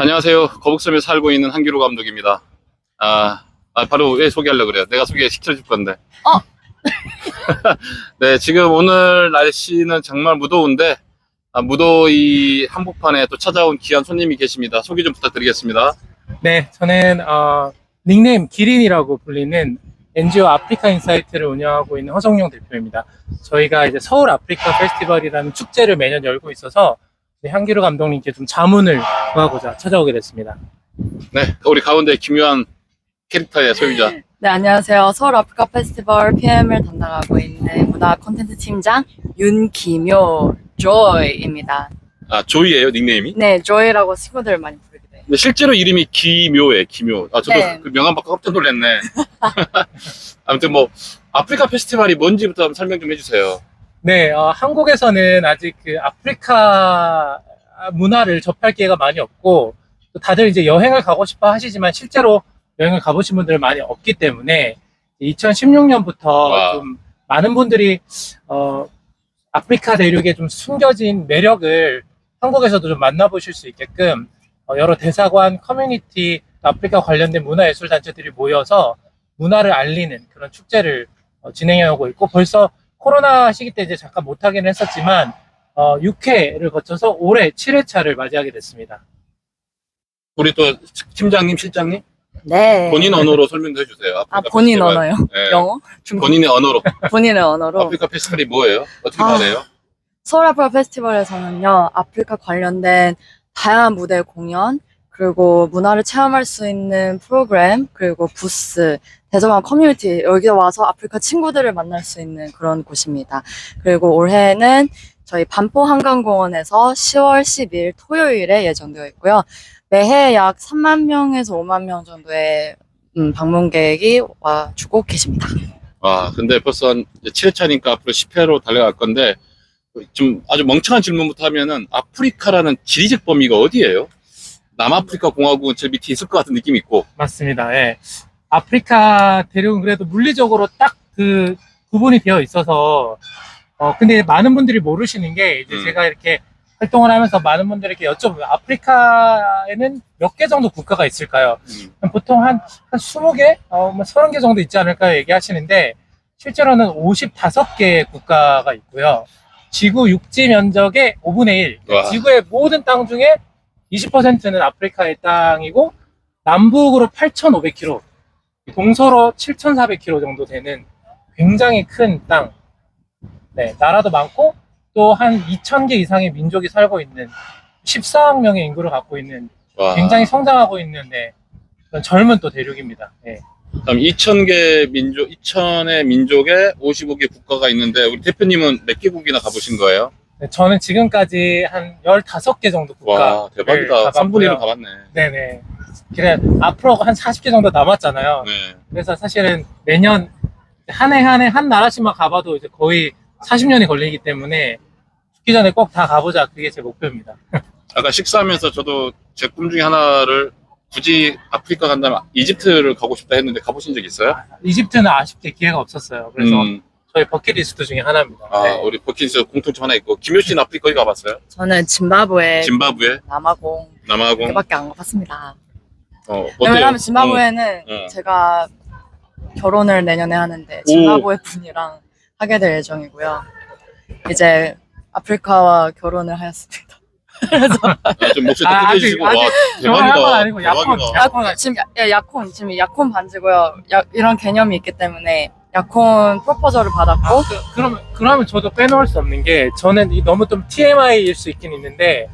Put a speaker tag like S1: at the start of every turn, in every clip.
S1: 안녕하세요. 거북섬에 살고 있는 한기로 감독입니다. 아, 아, 바로 왜 소개하려고 그래요? 내가 소개 시켜줄 건데.
S2: 어.
S1: 네, 지금 오늘 날씨는 정말 무더운데, 아, 무더위 한복판에 또 찾아온 귀한 손님이 계십니다. 소개 좀 부탁드리겠습니다.
S3: 네, 저는 어, 닉네임 기린이라고 불리는 NGO 아프리카 인사이트를 운영하고 있는 허성용 대표입니다. 저희가 이제 서울 아프리카 페스티벌이라는 축제를 매년 열고 있어서 향기루 감독님께 좀 자문을 구하고자 찾아오게 됐습니다.
S1: 네, 우리 가운데 기묘한 캐릭터의 소유자.
S2: 네, 안녕하세요. 서울 아프리카 페스티벌 PM을 담당하고 있는 문화 콘텐츠 팀장 윤기묘 조이입니다.
S1: 아, 조이예요 닉네임이?
S2: 네, 조이라고 친구들 많이 부르게 돼요.
S1: 근데 실제로 이름이 기묘해, 기묘. 아, 저도
S2: 네.
S1: 그 명함 받고 깜짝 놀랐네. 아무튼 뭐, 아프리카 페스티벌이 뭔지부터 한번 설명 좀 해주세요.
S3: 네, 어, 한국에서는 아직 그 아프리카 문화를 접할 기회가 많이 없고 또 다들 이제 여행을 가고 싶어 하시지만 실제로 여행을 가보신 분들은 많이 없기 때문에 2016년부터
S1: 와.
S3: 좀 많은 분들이 어, 아프리카 대륙의 좀 숨겨진 매력을 한국에서도 좀 만나보실 수 있게끔 어, 여러 대사관, 커뮤니티, 아프리카 관련된 문화예술 단체들이 모여서 문화를 알리는 그런 축제를 어, 진행해 오고 있고 벌써 코로나 시기 때 이제 잠깐 못하기는 했었지만 어, 6회를 거쳐서 올해 7회차를 맞이하게 됐습니다.
S1: 우리 또 팀장님, 실장님
S2: 네.
S1: 본인 언어로 설명도 해주세요.
S2: 아,
S1: 아프리카
S2: 본인
S1: 페스티벌.
S2: 언어요?
S1: 네.
S2: 영어? 중국?
S1: 본인의 언어로.
S2: 본인의 언어로.
S1: 아프리카 페스티벌이 뭐예요? 어떻게
S2: 아.
S1: 말해요?
S2: 서울 아프리카 페스티벌에서는요, 아프리카 관련된 다양한 무대 공연, 그리고 문화를 체험할 수 있는 프로그램, 그리고 부스, 대저만 커뮤니티, 여기 와서 아프리카 친구들을 만날 수 있는 그런 곳입니다. 그리고 올해는 저희 반포 한강공원에서 10월 10일 토요일에 예정되어 있고요. 매해 약 3만 명에서 5만 명 정도의 음, 방문객이 와주고 계십니다.
S1: 와, 근데 벌써 한 7회차니까 앞으로 10회로 달려갈 건데 좀 아주 멍청한 질문부터 하면은 아프리카라는 지리적 범위가 어디예요? 남아프리카 공화국은 저 밑에 있을 것 같은 느낌이 있고.
S3: 맞습니다. 예. 아프리카 대륙은 그래도 물리적으로 딱 그 구분이 되어 있어서 어 근데 많은 분들이 모르시는 게 이제
S1: 음.
S3: 제가 이렇게 활동을 하면서 많은 분들에게 여쭤보면 아프리카에는 몇 개 정도 국가가 있을까요?
S1: 음.
S3: 보통 한, 한 20개, 어, 뭐 30개 정도 있지 않을까 얘기하시는데, 실제로는 55개의 국가가 있고요. 지구 육지 면적의 5분의 1.
S1: 와.
S3: 지구의 모든 땅 중에 20%는 아프리카의 땅이고, 남북으로 8,500km, 동서로 7,400km 정도 되는 굉장히 큰 땅. 네, 나라도 많고, 또 한 2,000개 이상의 민족이 살고 있는 14억 명의 인구를 갖고 있는
S1: 와.
S3: 굉장히 성장하고 있는 네, 그런 젊은 또 대륙입니다. 네.
S1: 그럼 2,000개 민족, 2,000의 민족에 55개 국가가 있는데 우리 대표님은 몇 개국이나 가보신 거예요?
S3: 네, 저는 지금까지 한 15개 정도 국가.
S1: 와, 대박이다. 3분의 1을 가봤네.
S3: 네네. 그래, 앞으로 한 40개 정도 남았잖아요.
S1: 네.
S3: 그래서 사실은 매년 한 해 한 해 한 나라씩만 가봐도 이제 거의 40년이 걸리기 때문에 죽기 전에 꼭 다 가보자. 그게 제 목표입니다.
S1: 아까 식사하면서 저도 제 꿈 중에 하나를 굳이 아프리카 간다면 이집트를 가고 싶다 했는데 가보신 적 있어요?
S3: 이집트는 아쉽게 기회가 없었어요. 그래서
S1: 음,
S3: 저희 버킷리스트 중에 하나입니다.
S1: 아,
S3: 네.
S1: 우리 버킷리스트 공통점 하나 있고 김효 씨는 아프리카 어디 가봤어요?
S2: 저는 짐바브웨,
S1: 짐바브웨,
S2: 남아공,
S1: 남아공.
S2: 이렇게밖에 안 가봤습니다.
S1: 어, 어때요?
S2: 왜냐면 짐바브웨는
S1: 어, 어.
S2: 제가 결혼을 내년에 하는데 짐바브웨 분이랑 하게 될 예정이고요. 이제 아프리카와 결혼을 하였습니다.
S1: 아, 좀 목소리
S3: 아,
S1: 더 크게
S3: 아직-
S1: 해주시고
S3: 아직
S1: 와
S3: 결혼한 건
S1: 대박이다.
S3: 아니고 약혼,
S1: 대박이다.
S2: 지금 야, 예, 약혼 지금 약혼 반지고요. 약, 이런 개념이 있기 때문에 약혼 프로포저를 받았고
S3: 아, 그, 그러면 그러면 저도 빼놓을 수 없는 게 저는 이 너무 좀 TMI일 수 있긴 있는데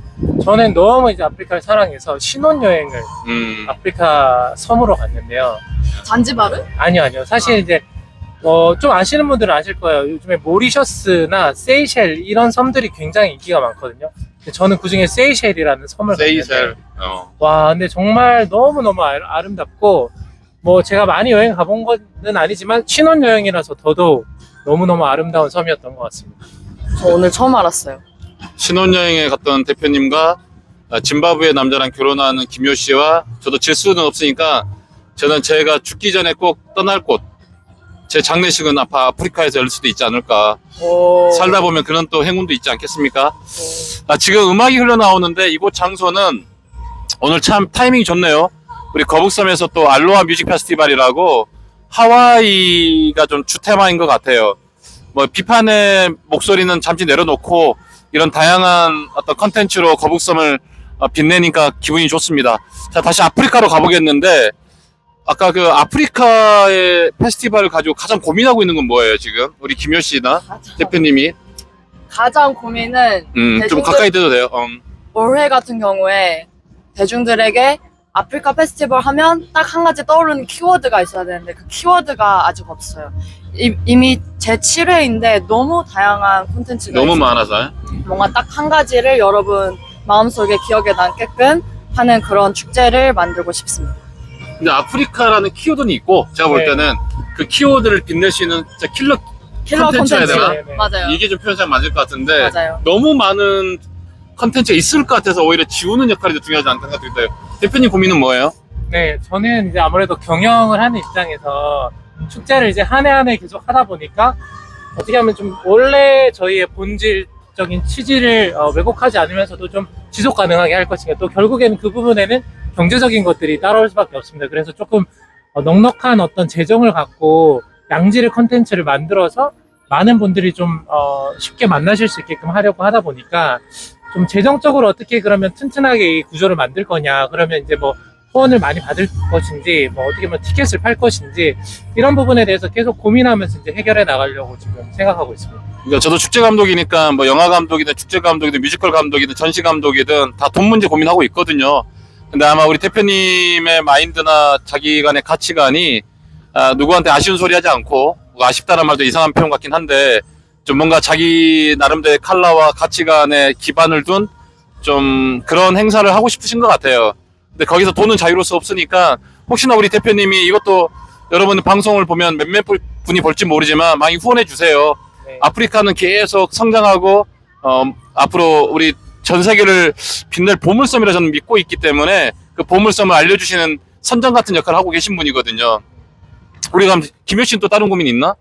S3: 저는 너무 이제 아프리카를 사랑해서 신혼여행을
S1: 음,
S3: 아프리카 섬으로 갔는데요.
S2: 잔지바르?
S3: 아니요, 아니요. 사실 이제 어, 좀 아시는 분들은 아실 거예요. 요즘에 모리셔스나 세이셸 이런 섬들이 굉장히 인기가 많거든요. 저는 그 중에 세이셸이라는 섬을
S1: 세이셀.
S3: 갔는데
S1: 어.
S3: 와, 근데 정말 너무 너무 아름- 아름답고, 뭐 제가 많이 여행 가본 건 아니지만 신혼여행이라서 더더욱 너무너무 아름다운 섬이었던 것 같습니다.
S2: 저 오늘 처음 알았어요.
S1: 신혼여행에 갔던 대표님과 아, 짐바브웨 남자랑 결혼하는 김효 씨와 저도 질 수는 없으니까 저는 제가 죽기 전에 꼭 떠날 곳. 제 장례식은 아파 아프리카에서 열릴 수도 있지 않을까.
S2: 오.
S1: 살다 보면 그런 또 행운도 있지 않겠습니까? 아, 지금 음악이 흘러나오는데 이곳 장소는 오늘 참 타이밍이 좋네요. 우리 거북섬에서 또 알로하 뮤직 페스티벌이라고 하와이가 좀 주테마인 것 같아요. 뭐 비판의 목소리는 잠시 내려놓고 이런 다양한 어떤 컨텐츠로 거북섬을 어, 빛내니까 기분이 좋습니다. 자 다시 아프리카로 가보겠는데 아까 그 아프리카의 페스티벌을 가지고 가장 고민하고 있는 건 뭐예요 지금 우리 김효 씨나 대표님이
S2: 가장 고민은
S1: 음, 좀
S2: 대중들-
S1: 가까이 대도 돼요. 음.
S2: 올해 같은 경우에 대중들에게 아프리카 페스티벌 하면 딱 한 가지 떠오르는 키워드가 있어야 되는데 그 키워드가 아직 없어요. 이, 이미 제 7회인데 너무 다양한 콘텐츠가
S1: 너무
S2: 있어요.
S1: 많아서
S2: 뭔가 딱 한 가지를 여러분 마음속에 기억에 남게끔 하는 그런 축제를 만들고 싶습니다.
S1: 근데 아프리카라는 키워드는 있고 제가 볼
S3: 네.
S1: 때는 그 키워드를 빛낼 수 있는 진짜 킬러
S2: 킬러
S1: 콘텐츠 해야. 되나?
S3: 네, 네.
S2: 맞아요.
S1: 이게 좀 표현상 맞을 것 같은데
S2: 맞아요.
S1: 너무 많은 컨텐츠가 있을 것 같아서 오히려 지우는 역할이 더 중요하지 않다 생각이 들어요. 대표님 고민은 뭐예요?
S3: 네, 저는 이제 아무래도 경영을 하는 입장에서 축제를 이제 한 해 한 해 계속 하다 보니까 어떻게 하면 좀 원래 저희의 본질적인 취지를 어, 왜곡하지 않으면서도 좀 지속 가능하게 할 것인가 또 결국에는 그 부분에는 경제적인 것들이 따라올 수밖에 없습니다. 그래서 조금 어, 넉넉한 어떤 재정을 갖고 양질의 컨텐츠를 만들어서 많은 분들이 좀 어, 쉽게 만나실 수 있게끔 하려고 하다 보니까 좀 재정적으로 어떻게 그러면 튼튼하게 이 구조를 만들 거냐 그러면 이제 뭐 후원을 많이 받을 것인지 뭐 어떻게 보면 티켓을 팔 것인지 이런 부분에 대해서 계속 고민하면서 이제 해결해 나가려고 지금 생각하고 있습니다.
S1: 그러니까 저도 축제 감독이니까 뭐 영화 감독이든 축제 감독이든 뮤지컬 감독이든 전시 감독이든 다 돈 문제 고민하고 있거든요. 근데 아마 우리 대표님의 마인드나 자기 간의 가치관이 아, 누구한테 아쉬운 소리 하지 않고 뭐 아쉽다는 말도 이상한 표현 같긴 한데 좀 뭔가 자기 나름대로의 칼라와 가치관에 기반을 둔 좀 그런 행사를 하고 싶으신 것 같아요. 근데 거기서 돈은 자유로울 수 없으니까 혹시나 우리 대표님이 이것도 여러분 방송을 보면 몇몇 분이 볼지 모르지만 많이 후원해 주세요.
S3: 네.
S1: 아프리카는 계속 성장하고 어, 앞으로 우리 전 세계를 빛낼 보물섬이라 저는 믿고 있기 때문에 그 보물섬을 알려주시는 선장 같은 역할을 하고 계신 분이거든요. 우리 그럼 김효 씨는 또 다른 고민 있나?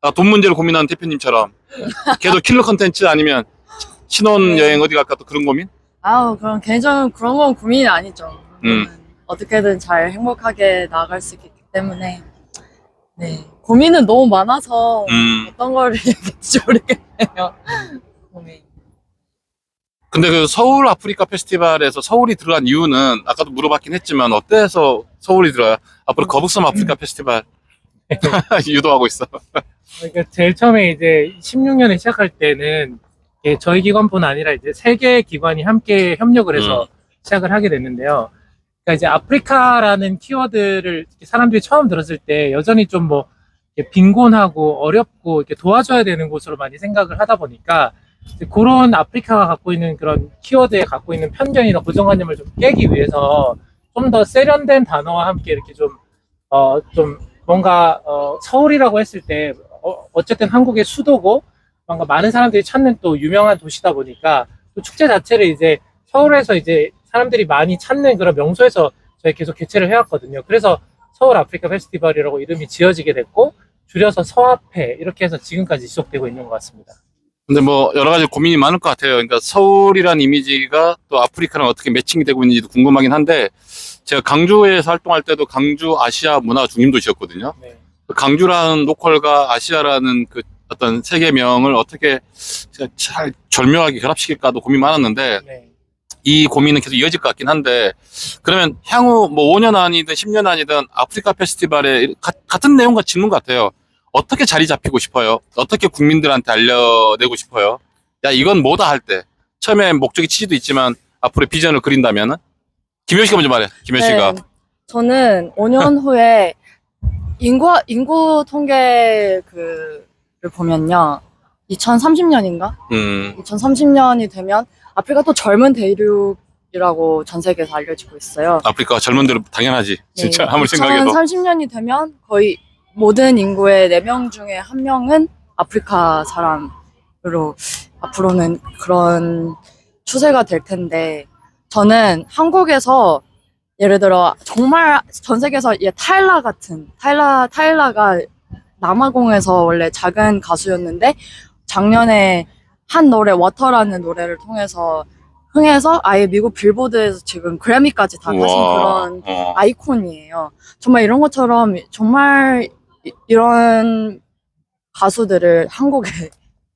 S1: 아, 돈 문제를 고민하는 대표님처럼 걔도 킬러 컨텐츠 아니면 신혼 여행 어디 갈까 또 그런 고민?
S2: 아우 그럼 개인적으로 그런 건 고민이 아니죠.
S1: 음.
S2: 어떻게든 잘 행복하게 나아갈 수 있기 때문에 네 고민은 너무 많아서
S1: 음.
S2: 어떤 거를 얘기할지 모르겠네요. 고민.
S1: 근데 그 서울 아프리카 페스티벌에서 서울이 들어간 이유는 아까도 물어봤긴 했지만 어때서 서울이 들어요? 앞으로 거북섬 아프리카 페스티벌 유도하고 있어.
S3: 그러니까 제일 처음에 이제 16년에 시작할 때는 이게 저희 기관뿐 아니라 이제 세 개의 기관이 함께 협력을 해서 시작을 하게 됐는데요. 그러니까 이제 아프리카라는 키워드를 사람들이 처음 들었을 때 여전히 좀 뭐 빈곤하고 어렵고 이렇게 도와줘야 되는 곳으로 많이 생각을 하다 보니까 그런 아프리카가 갖고 있는 그런 키워드에 갖고 있는 편견이나 고정관념을 좀 깨기 위해서 좀 더 세련된 단어와 함께 이렇게 좀, 어, 좀 뭔가, 어, 서울이라고 했을 때, 어, 어쨌든 한국의 수도고, 뭔가 많은 사람들이 찾는 또 유명한 도시다 보니까, 또 축제 자체를 이제 서울에서 이제 사람들이 많이 찾는 그런 명소에서 저희 계속 개최를 해왔거든요. 그래서 서울 아프리카 페스티벌이라고 이름이 지어지게 됐고, 줄여서 서아페, 이렇게 해서 지금까지 지속되고 있는 것 같습니다.
S1: 근데 뭐 여러 가지 고민이 많을 것 같아요. 그러니까 서울이란 이미지가 또 아프리카랑 어떻게 매칭이 되고 있는지도 궁금하긴 한데 제가 강주에서 활동할 때도 강주 아시아 문화 중심도시였거든요.
S3: 네.
S1: 그 강주라는 로컬과 아시아라는 그 어떤 세계명을 어떻게 잘 절묘하게 결합시킬까도 고민 많았는데
S3: 네.
S1: 이 고민은 계속 이어질 것 같긴 한데 그러면 향후 뭐 5년 아니든 10년 아니든 아프리카 페스티벌에 가- 같은 내용과 질문 같아요. 어떻게 자리 잡히고 싶어요? 어떻게 국민들한테 알려내고 싶어요? 야 이건 뭐다 할 때 처음에 목적이 취지도 있지만 앞으로 비전을 그린다면은 김효 씨가 먼저 말해. 씨가
S2: 네, 저는 5년 후에 인구 인구 통계 그를 보면요. 2030년인가?
S1: 음
S2: 2030년이 되면 아프리카 또 젊은 대륙이라고 전 세계에서 알려지고 있어요.
S1: 아프리카 젊은들 당연하지 진짜
S2: 네,
S1: 아무리 생각해도
S2: 2030년이 되면 거의 모든 인구의 4명 중에 한 명은 아프리카 사람으로 앞으로는 그런 추세가 될 텐데 저는 한국에서 예를 들어 정말 전 세계에서 예, 타일라 같은 타일라 타일라가 남아공에서 원래 작은 가수였는데 작년에 한 노래 워터라는 노래를 통해서 흥해서 아예 미국 빌보드에서 지금 그래미까지 다 타신 그런
S1: 어.
S2: 아이콘이에요. 정말 이런 것처럼 정말 이- 이런 가수들을 한국에?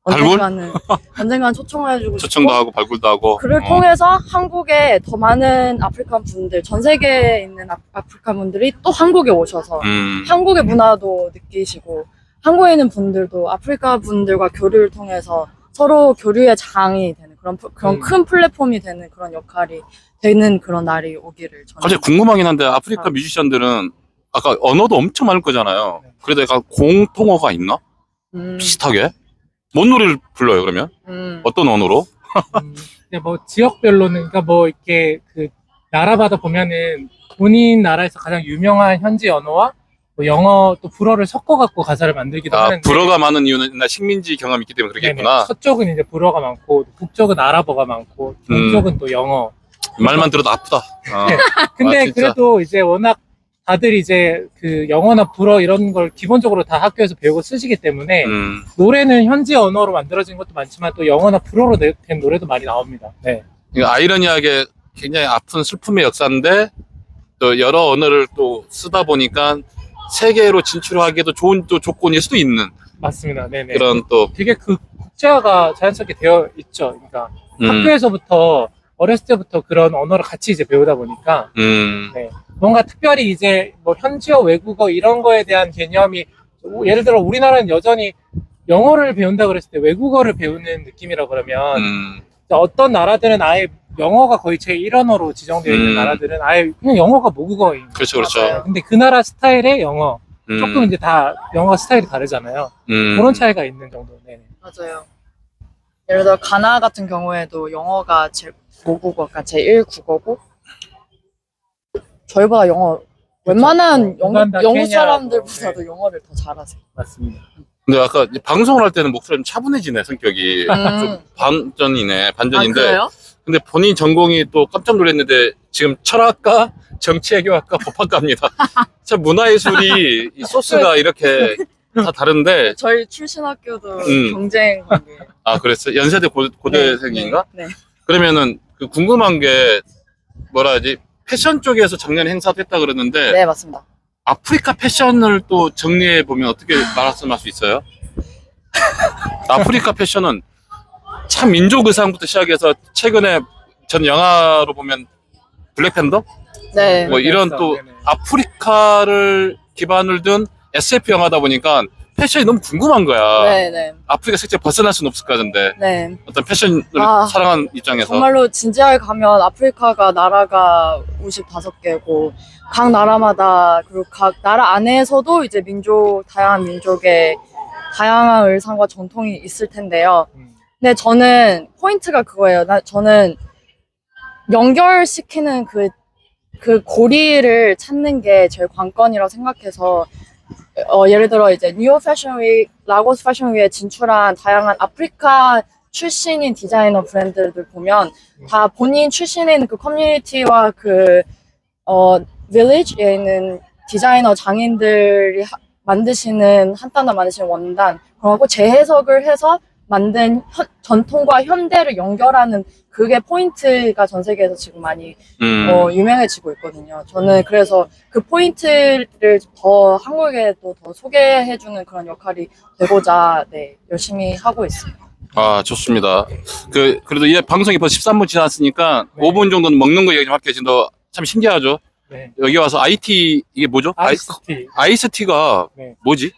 S2: 언젠가는 언젠가는 초청해주고
S1: 초청도
S2: 싶고
S1: 하고 발굴도 하고.
S2: 그를
S1: 어.
S2: 통해서 한국에 더 많은 아프리칸 분들, 전 세계에 있는 아, 아프리칸 분들이 또 한국에 오셔서
S1: 음.
S2: 한국의 문화도 느끼시고 한국에 있는 분들도 아프리카 분들과 교류를 통해서 서로 교류의 장이 되는 그런 프- 그런
S3: 음.
S2: 큰 플랫폼이 되는 그런 역할이 되는 그런 날이 오기를 저는
S1: 갑자기 궁금하긴 한데 아프리카
S2: 아.
S1: 뮤지션들은 아까 언어도 엄청 많을 거잖아요.
S3: 네.
S1: 그래도 약간 공통어가 있나?
S2: 음,
S1: 비슷하게? 뭔 노래를 불러요 그러면?
S2: 음.
S1: 어떤 언어로?
S3: 음, 근데 뭐 지역별로는 그러니까 뭐 이렇게 그 나라마다 보면은 본인 나라에서 가장 유명한 현지 언어와 뭐 영어 또 불어를 섞어 갖고 가사를 만들기도
S1: 아,
S3: 하는데
S1: 불어가 많은 이유는 옛날 식민지 경험이 있기 때문에 그러겠구나.
S3: 네네. 서쪽은 이제 불어가 많고 북쪽은 아랍어가 많고
S1: 음.
S3: 동쪽은 또 영어.
S1: 말만 들어도 아프다. 어.
S3: 근데
S1: 아, 진짜?
S3: 그래도 이제 워낙 다들 이제 그 영어나 불어 이런 걸 기본적으로 다 학교에서 배우고 쓰시기 때문에
S1: 음.
S3: 노래는 현지 언어로 만들어진 것도 많지만 또 영어나 불어로 내- 된 노래도 많이 나옵니다. 네.
S1: 이거 아이러니하게 굉장히 아픈 슬픔의 역사인데 또 여러 언어를 또 쓰다 보니까 세계로 진출하기에도 좋은 또 조건일 수도 있는
S3: 맞습니다. 네네.
S1: 그런 또
S3: 되게 그 국제화가 자연스럽게 되어 있죠. 그러니까
S1: 음,
S3: 학교에서부터 어렸을 때부터 그런 언어를 같이 이제 배우다 보니까
S1: 음,
S3: 뭔가 특별히 이제 뭐 현지어 외국어 이런 거에 대한 개념이 예를 들어 우리나라는 여전히 영어를 배운다 그랬을 때 외국어를 배우는 느낌이라 그러면
S1: 음,
S3: 어떤 나라들은 아예 영어가 거의 제 1언어로 지정되어 있는
S1: 음.
S3: 나라들은 아예 그냥 영어가 모국어인
S1: 그렇죠, 그렇죠.
S3: 근데 그 나라 스타일의 영어
S1: 음,
S3: 조금 이제 다 영어 스타일이 다르잖아요.
S1: 음,
S3: 그런 차이가 있는 정도. 네.
S2: 맞아요. 예를 들어 가나 같은 경우에도 영어가 제 모국어가 제 1국어고 저희보다 영어 웬만한
S3: 어, 우간다,
S2: 영국
S3: 케냐,
S2: 사람들보다도
S3: 네.
S2: 영어를 더 잘하세요.
S3: 맞습니다.
S1: 근데 아까 이제 방송을 할 때는 목소리가 좀 차분해지네 성격이
S2: 음.
S1: 좀 반전이네
S2: 아
S1: 반전인데
S2: 그래요?
S1: 근데 본인 전공이 또 깜짝 놀랐는데 지금 철학과 정치외교학과 법학과입니다. 참 문화예술이 이 소스가 이렇게 다 다른데
S2: 저희 출신 학교도
S1: 음.
S2: 경쟁 관계.
S1: 아 그랬어 요 연세대 고, 고대생인가?
S2: 네. 네.
S1: 그러면은 그 궁금한 게 뭐라 하지 패션 쪽에서 작년에 행사도 했다 그러는데
S2: 네 맞습니다.
S1: 아프리카 패션을 또 정리해 보면 어떻게 말씀할 수 있어요? 아프리카 패션은 참 민족 의상부터 시작해서 최근에 전 영화로 보면 블랙팬더
S2: 네.
S1: 뭐 이런 또. 아프리카를 기반을 둔 SF 영화다 보니까 패션이 너무 궁금한 거야.
S2: 네네.
S1: 아프리카 색채 벗어날 수는 없을 것 같은데
S2: 네.
S1: 어떤 패션을
S2: 아,
S1: 사랑한 입장에서
S2: 정말로 진지하게 가면 아프리카가 나라가 55개고 각 나라마다 그리고 각 나라 안에서도 이제 민족 다양한 민족의 다양한 의상과 전통이 있을 텐데요.
S3: 음.
S2: 근데 저는 포인트가 그거예요. 나 저는 연결시키는 그, 그 고리를 찾는 게 제일 관건이라고 생각해서 어, 예를 들어 이제 뉴욕 패션 윅, 라고스 패션 윅에 진출한 다양한 아프리카 출신인 디자이너 브랜드들 보면 다 본인 있는 그 커뮤니티와 그, 어, 빌리지에 있는 디자이너 장인들이 하- 만드시는 한 단어 만드시는 원단, 그러고 재해석을 해서 만든 현- 전통과 현대를 연결하는 그게 포인트가 전 세계에서 지금 많이
S1: 음,
S2: 어, 유명해지고 있거든요. 저는 그래서 그 포인트를 더 한국에도 더 소개해주는 그런 역할이 되고자 네, 열심히 하고 있습니다.
S1: 아 좋습니다. 그 그래도 이 방송이 벌써 13분 지났으니까
S3: 네.
S1: 5분 정도는 먹는 거 얘기 좀 할게요. 지금 너참 신기하죠?
S3: 네.
S1: 여기 와서 IT 이게 뭐죠?
S3: 아이스티.
S1: 아이스티가
S3: 네.
S1: 뭐지?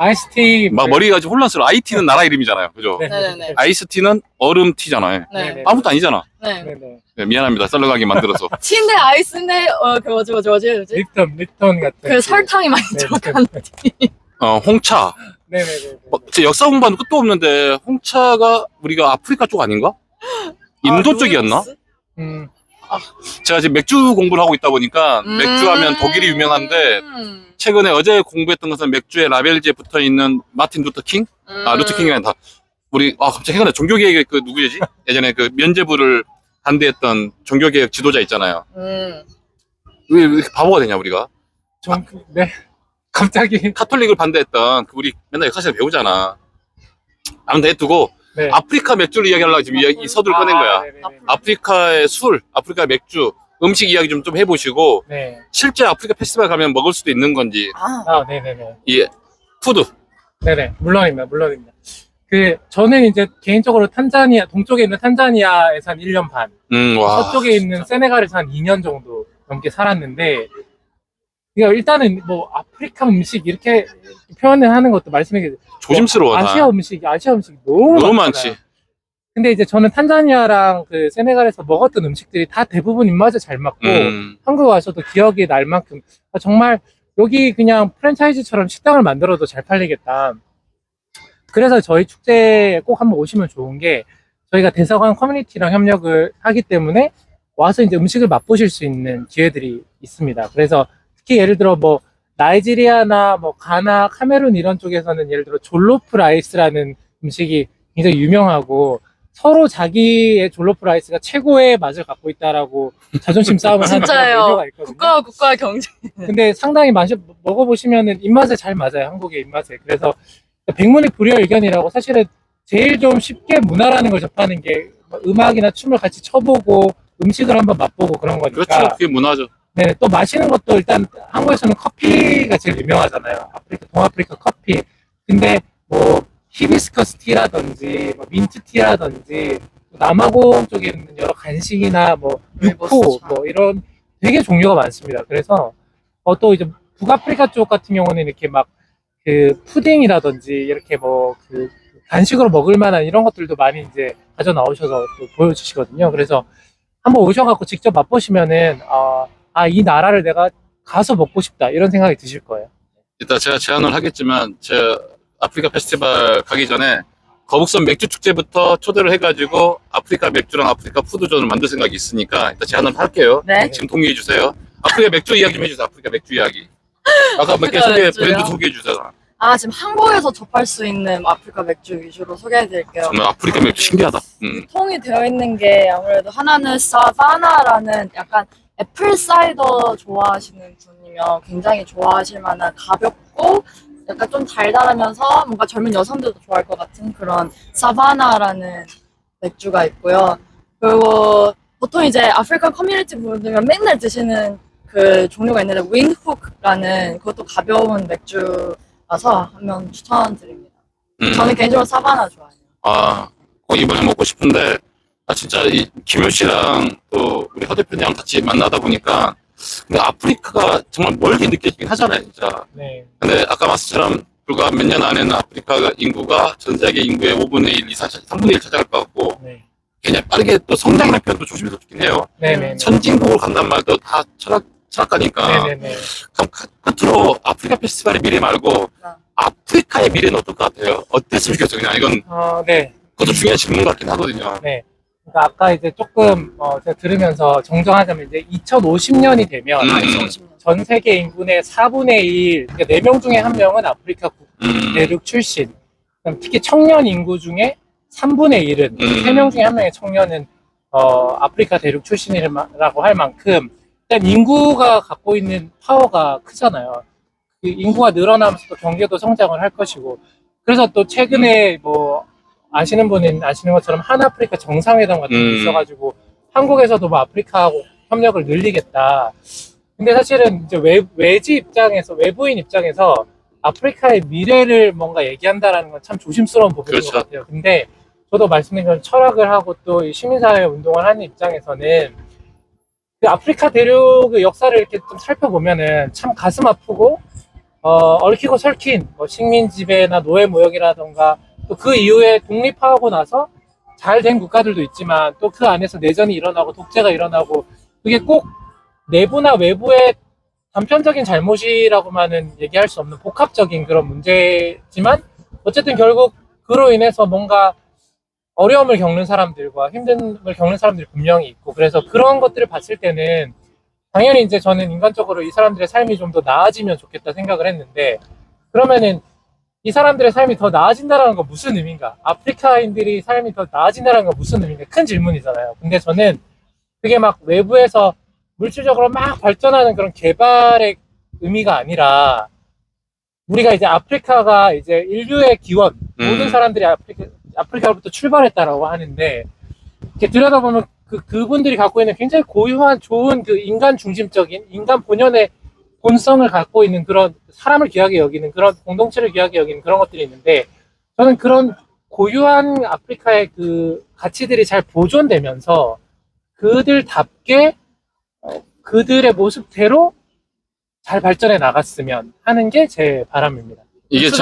S3: 아이스티.
S1: 막 머리가 좀 혼란스러워. IT는 나라 이름이잖아요. 그죠?
S3: 네.
S2: 네네네.
S1: 아이스티는 얼음티잖아요.
S3: 네네.
S1: 아무것도 아니잖아.
S2: 네.
S3: 네네.
S1: 네, 미안합니다. 썰렁하게 만들어서.
S2: 티인데 아이스인데 어, 그 뭐지 뭐지 뭐지 뭐지?
S3: 립톤, 립톤 같은.
S2: 그 설탕이 많이
S3: 네,
S2: 들어간
S1: 어, 홍차.
S3: 네네네.
S1: 어, 제 역사 공부하는 끝도 없는데 홍차가 우리가 아프리카 쪽 아닌가? 인도
S2: 아,
S1: 쪽이었나?
S2: 루이스?
S3: 음.
S1: 제가 지금 맥주 공부를 하고 있다 보니까
S2: 음.
S1: 맥주 하면 독일이 유명한데 최근에 어제 공부했던 것은 맥주에 라벨지에 붙어 있는 마틴 루터 킹? 아, 루터 킹이 아니라 우리, 아, 갑자기 생각나. 종교개혁 그 누구지? 예전에 그 면제부를 반대했던 종교개혁 지도자 있잖아요.
S2: 음.
S1: 왜, 왜 이렇게 바보가 되냐, 우리가?
S3: 좀, 그- 네. 갑자기.
S1: 카톨릭을 반대했던 그 우리 맨날 역사시간 배우잖아. 아무튼 해두고
S3: 네.
S1: 아프리카 맥주를 이야기하려고 지금 이야기- 이 서두를 꺼낸 거야.
S3: 네네네.
S1: 아프리카의 술, 아프리카 맥주, 음식 이야기 좀, 좀 해보시고,
S3: 네.
S1: 실제 아프리카 페스티벌 가면 먹을 수도 있는 건지,
S2: 아,
S3: 아, 네네네.
S1: 이 푸드.
S3: 네네. 물론입니다. 물론입니다. 그, 저는 이제 개인적으로 탄자니아, 동쪽에 있는 탄자니아에서 한 1년 반,
S1: 음, 와.
S3: 서쪽에 있는 세네갈에서 한 2년 정도 넘게 살았는데, 그러니까 일단은 뭐 아프리카 음식 이렇게 표현을 하는 것도 말씀해
S1: 조심스러워. 나.
S3: 아시아 음식, 아시아 음식 너무,
S1: 너무
S3: 많잖아요.
S1: 많지.
S3: 근데 이제 저는 탄자니아랑 그 세네갈에서 먹었던 음식들이 다 대부분 입맛에 잘 맞고
S1: 음,
S3: 한국 와서도 기억이 날 만큼 아, 정말 여기 그냥 프랜차이즈처럼 식당을 만들어도 잘 팔리겠다. 그래서 저희 축제에 꼭 한번 오시면 좋은 게 저희가 대사관 커뮤니티랑 협력을 하기 때문에 와서 이제 음식을 맛보실 수 있는 기회들이 있습니다. 그래서 특히 예를 들어 뭐 나이지리아나 뭐 가나, 카메룬 이런 쪽에서는 예를 들어 졸로프 라이스라는 음식이 굉장히 유명하고 서로 자기의 졸로프 라이스가 최고의 맛을 갖고 있다라고 자존심 싸움을 하는 그런
S2: 진짜예요.
S3: 메뉴가 있거든요.
S2: 국가와 국가의 경쟁.
S3: 근데 상당히 맛이 먹어보시면은 입맛에 잘 맞아요 한국의 입맛에 그래서 백문이 불여일견이라고 사실은 제일 좀 쉽게 문화라는 걸 접하는 게뭐 음악이나 춤을 같이 춰보고 음식을 한번 맛보고 그런 거니까
S1: 그렇죠. 그게 문화죠.
S3: 네, 또 마시는 것도 일단 한국에서는 커피가 제일 유명하잖아요. 아프리카, 동아프리카 커피. 근데 뭐 히비스커스 티라든지 뭐 민트 티라든지 남아공 쪽에 있는 여러 간식이나 뭐 육포
S2: 루이보스차.
S3: 뭐 이런 되게 종류가 많습니다. 그래서 어, 또 이제 북아프리카 쪽 같은 경우는 이렇게 막 그 푸딩이라든지 이렇게 뭐 그 간식으로 먹을 만한 이런 것들도 많이 이제 가져 나오셔서 또 보여주시거든요. 그래서 한번 오셔갖고 직접 맛보시면은 아, 아, 이 나라를 내가 가서 먹고 싶다 이런 생각이 드실 거예요.
S1: 이따 제가 제안을 하겠지만, 제 아프리카 페스티벌 가기 전에 거북선 맥주 축제부터 초대를 해가지고 아프리카 맥주랑 아프리카 푸드존을 만들 생각이 있으니까 이따 제안을 할게요.
S2: 네.
S1: 지금 동의해 주세요. 아프리카 맥주 이야기 좀 해주세요. 아프리카 맥주 이야기. 아까 몇 개 소개,
S2: 맥주요?
S1: 브랜드 소개해 주세요.
S2: 아, 지금 한국에서 접할 수 있는 아프리카 맥주 위주로 소개해드릴게요.
S1: 정말 아프리카 맥주 신기하다. 음.
S2: 통이 되어 있는 게 아무래도 하나는 사바나라는 약간 애플 사이더 좋아하시는 분이면 굉장히 좋아하실 만한 가볍고 약간 좀 달달하면서 뭔가 젊은 여성들도 좋아할 것 같은 그런 사바나라는 맥주가 있고요. 그리고 보통 이제 아프리카 커뮤니티 분들면 맨날 드시는 그 종류가 있는데 윈훅라는 그것도 가벼운 맥주라서 한번 추천드립니다.
S1: 음.
S2: 저는 개인적으로 사바나 좋아해요.
S1: 아, 꼭 이번에 먹고 싶은데, 아, 진짜 이 김효 씨랑 또 우리 허 대표님 같이 만나다 보니까, 근데 아프리카가 정말 멀게 느껴지긴 하잖아요, 진짜.
S3: 네.
S1: 근데 아까 말씀처럼 불과 몇 년 안에는 아프리카 인구가 전 세계 인구의 5분의 1 이상, 3분의 1 찾아갈 것 같고,
S3: 네.
S1: 굉장히 빠르게 또 성장이라는 표현도 조심해서 좋긴 해요.
S3: 네네.
S1: 선진국으로 간단 말도 다 철학, 철학가니까.
S3: 네 네 네.
S1: 그럼 끝- 끝으로 아프리카 페스티벌의 미래 말고,
S2: 네.
S1: 아프리카의 미래는 어떨 것 같아요? 어땠으면 좋겠어요, 그냥 이건.
S3: 어, 네.
S1: 그것도 중요한 질문 같긴 하거든요.
S3: 네. 그러니까 아까 이제 조금 어, 제가 들으면서 정정하자면 이제 2050년이 되면
S1: 음.
S2: 2050년.
S3: 전 세계 인구의 4분의 1, 그러니까 4명 중에 1명은 아프리카
S1: 음.
S3: 대륙 출신. 특히 청년 인구 중에 3분의 1은,
S1: 음.
S3: 3명 중에 1명의 청년은 어, 아프리카 대륙 출신이라고 할 만큼 일단 인구가 갖고 있는 파워가 크잖아요. 그 인구가 늘어나면서 또 경제도 성장을 할 것이고 그래서 또 최근에 뭐 아시는 분은 아시는 것처럼 한아프리카 정상회담 같은 게
S1: 음.
S3: 있어가지고 한국에서도 뭐 아프리카하고 협력을 늘리겠다. 근데 사실은 이제 외, 외지 입장에서 외부인 입장에서 아프리카의 미래를 뭔가 얘기한다라는 건 참 조심스러운 부분인
S1: 그렇죠.
S3: 것 같아요. 근데 저도 말씀드린 것처럼 철학을 하고 또이 시민사회 운동을 하는 입장에서는 그 아프리카 대륙의 역사를 이렇게 좀 살펴보면은 참 가슴 아프고 어, 얽히고 설킨 뭐 식민 지배나 노예 무역이라던가 또 그 이후에 독립하고 나서 잘 된 국가들도 있지만 또 그 안에서 내전이 일어나고 독재가 일어나고 그게 꼭 내부나 외부의 단편적인 잘못이라고만은 얘기할 수 없는 복합적인 그런 문제지만 어쨌든 결국 그로 인해서 뭔가 어려움을 겪는 사람들과 힘듦을 겪는 사람들이 분명히 있고 그래서 그런 것들을 봤을 때는 당연히 이제 저는 인간적으로 이 사람들의 삶이 좀 더 나아지면 좋겠다 생각을 했는데 그러면은 이 사람들의 삶이 더 나아진다라는 건 무슨 의미인가? 아프리카인들이 삶이 더 나아진다는 건 무슨 의미인가? 큰 질문이잖아요. 근데 저는 그게 막 외부에서 물질적으로 막 발전하는 그런 개발의 의미가 아니라 우리가 이제 아프리카가 이제 인류의 기원,
S1: 음.
S3: 모든 사람들이 아프리카, 아프리카로부터 출발했다라고 하는데 이렇게 들여다보면 그 그분들이 갖고 있는 굉장히 고유한 좋은 그 인간 중심적인 인간 본연의 본성을 갖고 있는 그런 사람을 귀하게 여기는 그런 공동체를 귀하게 여기는 그런 것들이 있는데 저는 그런 고유한 아프리카의 그 가치들이 잘 보존되면서 그들답게 어, 그들의 모습대로 잘 발전해 나갔으면 하는 게 제 바람입니다.
S1: 이게 저-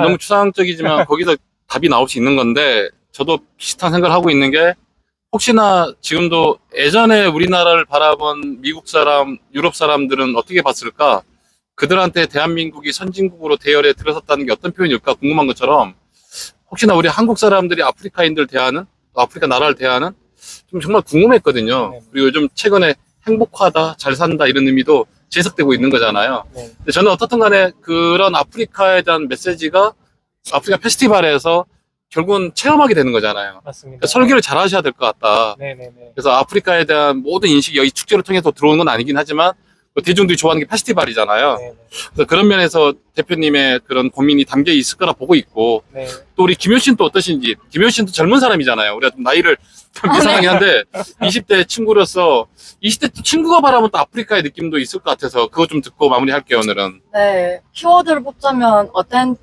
S1: 아. 너무 추상적이지만 거기서 답이 나올 수 있는 건데 저도 비슷한 생각을 하고 있는 게 혹시나 지금도 예전에 우리나라를 바라본 미국 사람, 유럽 사람들은 어떻게 봤을까? 그들한테 대한민국이 선진국으로 대열에 들어섰다는 게 어떤 표현일까 궁금한 것처럼 혹시나 우리 한국 사람들이 아프리카인들 대하는 또 아프리카 나라를 대하는 좀 정말 궁금했거든요.
S3: 네.
S1: 그리고 요즘 최근에 행복하다, 잘 산다 이런 의미도 재석되고 있는 거잖아요.
S3: 네.
S1: 근데 저는 어떻든 간에 그런 아프리카에 대한 메시지가 아프리카 페스티벌에서 결국은 체험하게 되는 거잖아요.
S3: 맞습니다.
S1: 그러니까 설계를 잘 하셔야 될 것 같다.
S3: 네네네.
S1: 그래서 아프리카에 대한 모든 인식이 여기 축제를 통해서 들어오는 건 아니긴 하지만 뭐 대중들이 좋아하는 게 페스티벌이잖아요.
S3: 네네.
S1: 그래서 그런 면에서 대표님의 그런 고민이 담겨 있을 거라 보고 있고
S3: 네.
S1: 또 우리 김효 씨는 또 어떠신지 김효 씨는 또 젊은 사람이잖아요. 우리가 좀 나이를 좀 이상하긴 한데 20대 친구로서 20대 또 친구가 바라본 또 아프리카의 느낌도 있을 것 같아서 그거 좀 듣고 마무리할게요 오늘은.
S2: 네, 키워드를 뽑자면 그러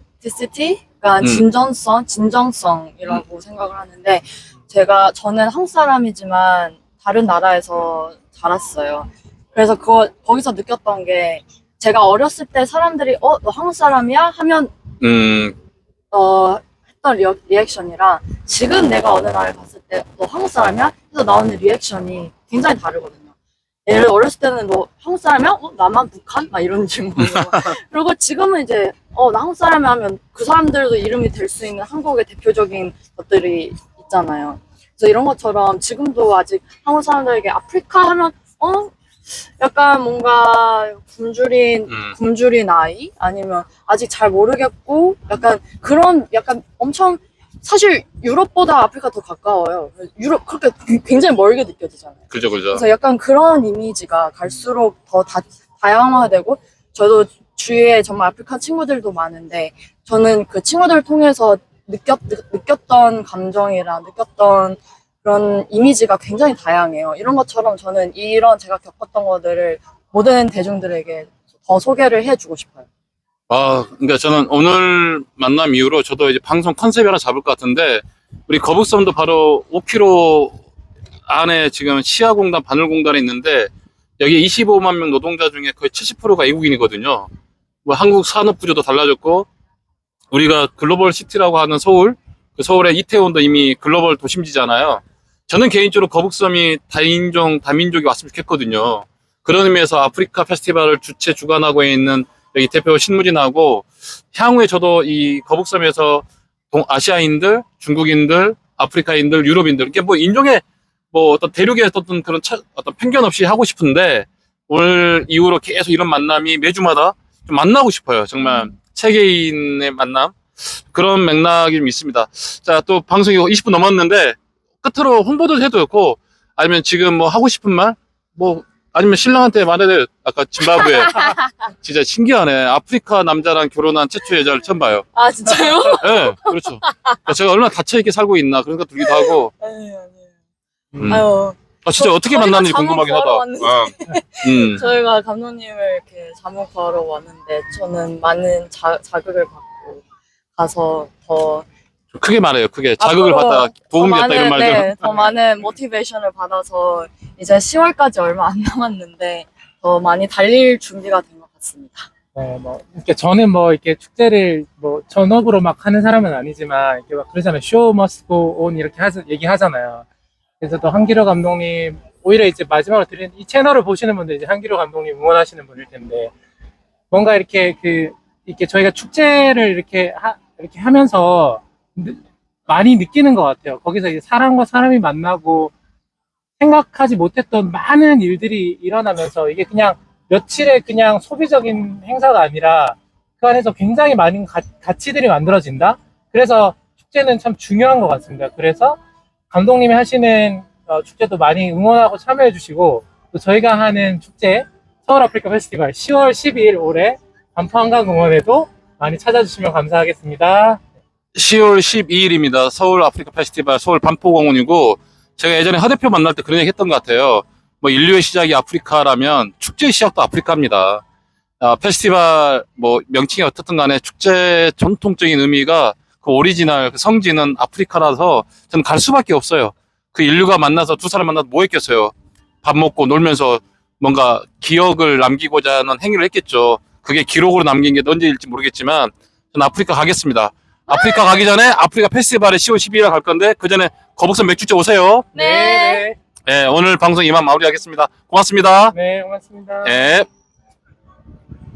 S2: 니까
S1: 음.
S2: 진전성, 진정성이라고 생각을 하는데 제가 저는 한국 사람이지만 다른 나라에서 자랐어요. 그래서 그거 거기서 느꼈던 게 제가 어렸을 때 사람들이 어, 너 한국 사람이야? 하면
S1: 음,
S2: 어, 했던 리어, 리액션이랑 지금 내가 어느 나라에 갔을 때 너 한국 사람이야? 해서 나오는 리액션이 굉장히 다르거든요. 예를 어렸을 때는 너 한국 사람이야? 어, 나만 북한? 막 이런 질문으로. 그리고 지금은 이제 어, 나 한국 사람이 하면 그 사람들도 이름이 될 수 있는 한국의 대표적인 것들이 있잖아요. 그래서 이런 것처럼 지금도 아직 한국 사람들에게 아프리카 하면 어? 약간 뭔가 굶주린
S1: 음.
S2: 굶주린 아이 아니면 아직 잘 모르겠고 약간 그런 약간 엄청 사실 유럽보다 아프리카 더 가까워요. 유럽 그렇게 굉장히 멀게 느껴지잖아요.
S1: 그죠 그죠.
S2: 그래서 약간 그런 이미지가 갈수록 더 다, 다양화되고 저도 주위에 정말 아프리카 친구들도 많은데 저는 그 친구들을 통해서 느꼈, 느- 느꼈던 감정이랑 느꼈던 그런 이미지가 굉장히 다양해요. 이런 것처럼 저는 이런 제가 겪었던 것들을 모든 대중들에게 더 소개를 해주고 싶어요.
S1: 아, 그러니까 저는 오늘 만남 이후로 저도 이제 방송 컨셉이 하나 잡을 것 같은데 우리 거북섬도 바로 5km 안에 지금 시야공단, 바늘공단에 있는데 여기 25만 명 노동자 중에 거의 70%가 외국인이거든요. 뭐 한국 산업 구조도 달라졌고 우리가 글로벌 시티라고 하는 서울, 그 서울의 이태원도 이미 글로벌 도심지잖아요. 저는 개인적으로 거북섬이 다인종, 다민족이 왔으면 좋겠거든요. 그런 의미에서 아프리카 페스티벌을 주최 주관하고 있는 여기 대표 신무진하고 향후에 저도 이 거북섬에서 동 아시아인들, 중국인들, 아프리카인들, 유럽인들 이게 뭐 인종의 뭐 어떤 대륙의 어떤 그런 차- 어떤 편견 없이 하고 싶은데 오늘 이후로 계속 이런 만남이 매주마다 좀 만나고 싶어요. 정말 세계인의 만남 그런 맥락이 좀 있습니다. 자 또 방송이 20분 넘었는데 끝으로 홍보도 해도 좋고 아니면 지금 뭐 하고 싶은 말 뭐 아니면 신랑한테 말해도 아까 짐바브웨 진짜 신기하네. 아프리카 남자랑 결혼한 최초 여자를 처음 봐요.
S2: 아 진짜요?
S1: 예, 그렇죠. 그러니까 제가 얼마나 닫혀있게 살고 있나 그런 생각 들기도 하고.
S2: 아니 아니.
S1: 음.
S2: 아유
S1: 아, 진짜
S2: 저-
S1: 어떻게 만났는지 궁금하긴 하다. 어. 음.
S2: 저희가 감독님을 이렇게 자문 구하러 왔는데 저는 많은 자, 자극을 받고 가서 더
S1: 크게 말해요. 크게 자극을
S2: 앞으로
S1: 받다 도움이
S2: 더
S1: 됐다 이런 말들.
S2: 네, 더 많은 모티베이션을 받아서 이제 10월까지 얼마 안 남았는데 더 많이 달릴 준비가 된 것 같습니다.
S3: 네, 뭐, 이렇게 저는 뭐, 이렇게 축제를 뭐, 전업으로 막 하는 사람은 아니지만, 이렇게 막 그러잖아요. 쇼 머스 고온 이렇게 하, 얘기하잖아요. 그래서 또 한기로 감독님, 오히려 이제 마지막으로 드리는, 이 채널을 보시는 분들 이제 한기로 감독님 응원하시는 분일 텐데, 뭔가 이렇게 그, 이렇게 저희가 축제를 이렇게 하, 이렇게 하면서 느- 많이 느끼는 것 같아요. 거기서 이제 사람과 사람이 만나고, 생각하지 못했던 많은 일들이 일어나면서 이게 그냥 며칠의 그냥 소비적인 행사가 아니라 그 안에서 굉장히 많은 가, 가치들이 만들어진다. 그래서 축제는 참 중요한 것 같습니다. 그래서 감독님이 하시는 어, 축제도 많이 응원하고 참여해 주시고 또 저희가 하는 축제 서울 아프리카 페스티벌 10월 12일 올해 반포 한강공원에도 많이 찾아주시면 감사하겠습니다.
S1: 10월 12일입니다. 서울 아프리카 페스티벌 서울 반포공원이고 제가 예전에 하 대표 만날 때 그런 얘기 했던 것 같아요. 뭐 인류의 시작이 아프리카라면 축제의 시작도 아프리카입니다. 아, 페스티벌 뭐 명칭이 어떻든 간에 축제 전통적인 의미가 그 오리지널 그 성지는 아프리카라서 저는 갈 수밖에 없어요. 그 인류가 만나서 두 사람 만나서 뭐 했겠어요? 밥 먹고 놀면서 뭔가 기억을 남기고자 하는 행위를 했겠죠. 그게 기록으로 남긴 게 언제일지 모르겠지만 저는 아프리카 가겠습니다. 아프리카 가기 전에 아프리카 페스티벌에 10월 12일에 갈 건데 그 전에 거북선 맥주째 오세요.
S2: 네.
S1: 네, 오늘 방송 이만 마무리하겠습니다. 고맙습니다.
S3: 네, 고맙습니다.
S1: 네.